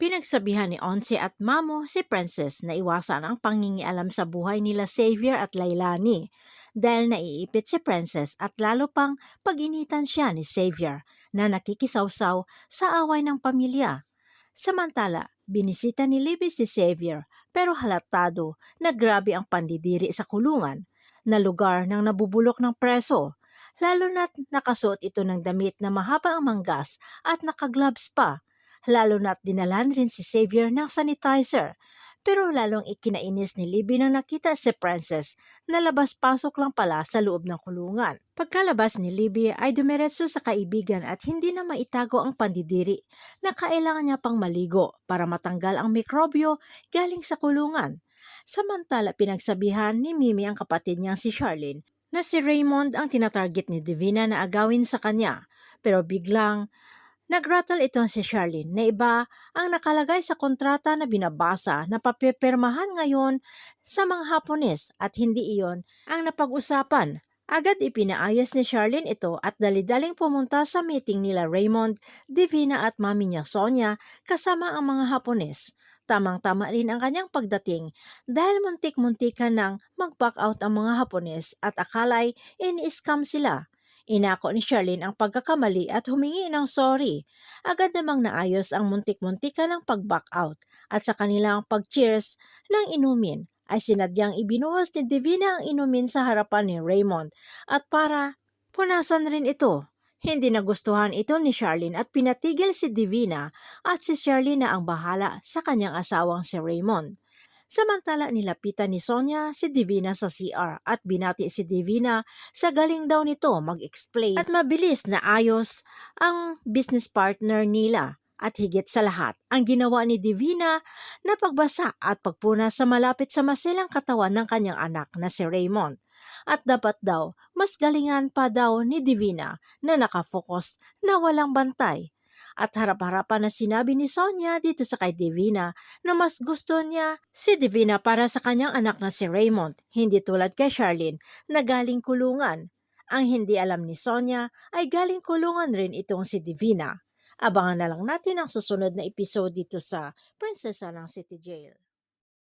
Pinagsabihan ni Onse at Mamo si Princess na iwasan ang pangingialam sa buhay nila Xavier at Lailani dahil naiipit si Princess at lalo pang pag-initan siya ni Xavier na nakikisawsaw sa away ng pamilya. Samantala, binisita ni Libby si Xavier pero halatado na grabe ang pandidiri sa kulungan na lugar ng nabubulok ng preso lalo na't nakasuot ito ng damit na mahaba ang manggas at nakagloves pa lalo na't dinalan rin si Xavier ng sanitizer. Pero lalong ikinainis ni Libby nang nakita si Princess na labas-pasok lang pala sa loob ng kulungan. Pagkalabas ni Libby ay dumiretso sa kaibigan at hindi na maitago ang pandidiri na kailangan niya pang maligo para matanggal ang mikrobyo galing sa kulungan. Samantala pinagsabihan ni Mimi ang kapatid niyang si Charlene na si Raymond ang tinatarget ni Divina na agawin sa kanya. Pero biglang Nagrattle ito si Charlene na iba ang nakalagay sa kontrata na binabasa na papipirmahan ngayon sa mga Hapones at hindi iyon ang napag-usapan. Agad ipinaayos ni Charlene ito at dalidaling pumunta sa meeting nila Raymond, Divina at mami niya Sonia kasama ang mga Hapones. Tamang-tama rin ang kanyang pagdating dahil muntik-muntikan nang mag-back out ang mga Hapones at akalay ini-scam sila. Inako ni Charlene ang pagkakamali at humingi ng sorry. Agad namang naayos ang muntik-muntika ng pag-back out at sa kanilang pag-cheers ng inumin ay sinadyang ibinuhos ni Divina ang inumin sa harapan ni Raymond at para punasan rin ito. Hindi nagustuhan ito ni Charlene at pinatigil si Divina at si Charlene na ang bahala sa kanyang asawang si Raymond. Samantala nilapitan ni Sonia si Divina sa CR at binati si Divina sa galing daw nito mag-explain at mabilis na ayos ang business partner nila. At higit sa lahat, ang ginawa ni Divina na pagbasa at pagpuna sa malapit sa masilang katawan ng kanyang anak na si Raymond. At dapat daw, mas galingan pa daw ni Divina na nakafocus na walang bantay at harap-harapan na sinabi ni Sonia dito sa kay Divina na mas gusto niya si Divina para sa kanyang anak na si Raymond, hindi tulad kay Charlene na galing kulungan. Ang hindi alam ni Sonia ay galing kulungan rin itong si Divina. Abangan na lang natin ang susunod na episode dito sa Prinsesa ng City Jail.